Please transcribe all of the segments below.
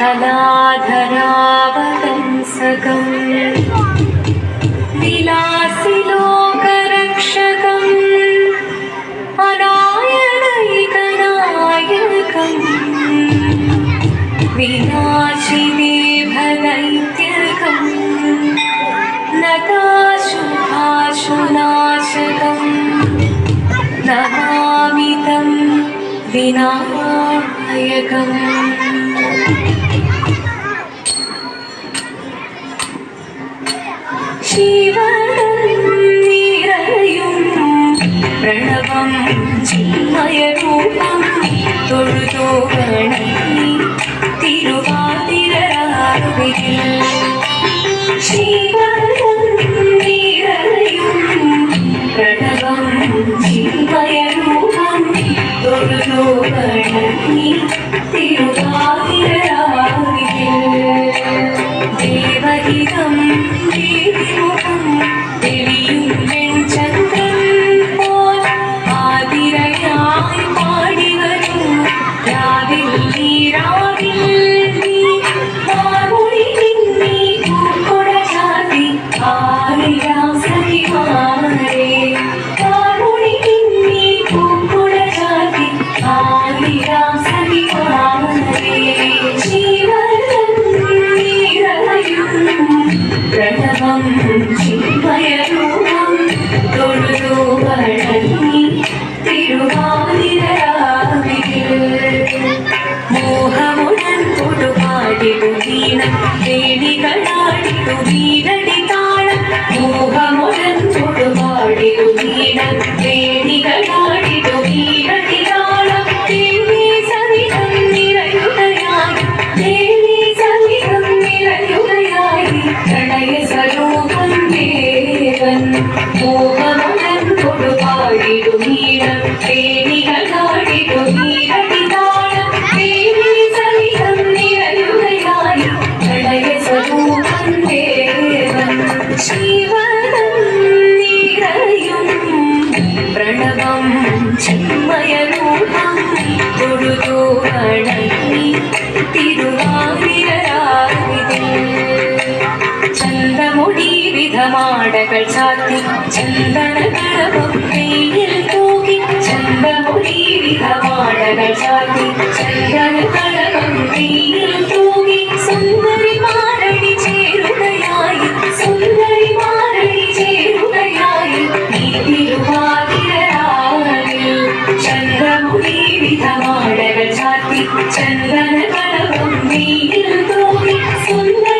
कलाधरावतंसकम् विलासिलोकरक्षकम् अनायणैकनायकम् विनाशिने भदैत्यकम् नताशुभाशुनाशकम् नमामितं विनायकम् പ്രണവം ചിന്മയരൂപം തൊഴുതോകണി തിരുവാതിരയിൽ ശ്രീവർദ്ധം പ്രണവം ചിന്മയരൂപം തൊഴുതോകണി സ്വരൂപം ദേവൻ. മോഹമനോട് പാടിടുമീണം തേനികൾ നാടിടുമീരടിതാണ് തേനി സഹിതം നിറയുകയായി പ്രളയ സ്വരൂപം ദേവൻ. ശിവനം നിറയും പ്രണവം ചിന്മയ രൂപം തൊഴുതോ അണങ്ങി തിരുവാരി പടകൾ ചാത്തി ചന്ദന കടവയിൽ തൂകി ചന്ദമുഖീവിത പാടകൾ ചാത്തി ചന്ദന കടവയിൽ തൂകി സുന്ദരി മാരണി ചേരുകയായി സുന്ദരി മാരണി ചേരുകയായി നീ തിരുവാതിരാവിൽ ചന്ദമുഖീവിത പാടകൾ ചാത്തി ചന്ദന കടവയിൽ തൂകി സുന്ദരി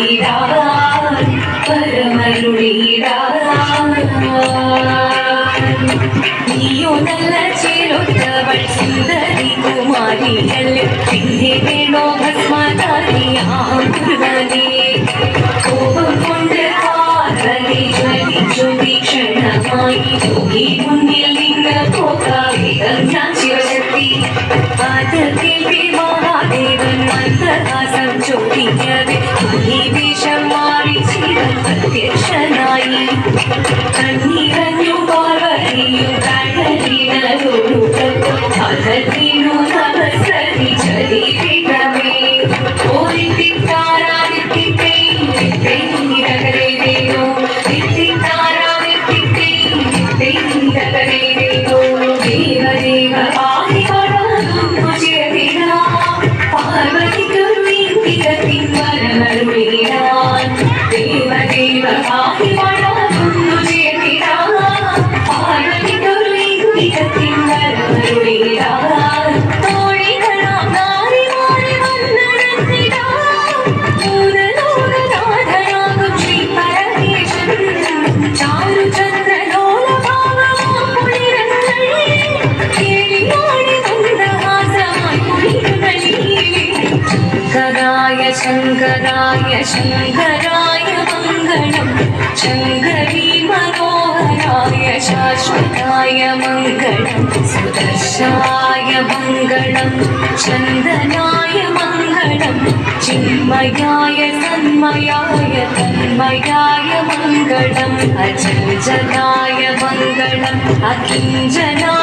பரமருளீராய் பரமருளீராய் நீயோ நல்ல ചേരുത്തവൾ സുന്ദരി കുമാരിയല്ലേ പിന്നെ വേണോ ഭസ്മതാരിയാ Okay. ശങ്കരായ മംഗളം. ശങ്കരീ മനോഹരായ ശാശ്വതായ മംഗളം. സുദർശനായ മംഗളം ചന്ദനായ മംഗളം. ചിന്മയായ തന്മയായ തന്മയായ മംഗളം. അചഞ്ചനായ മംഗളം അകിഞ്ചനായ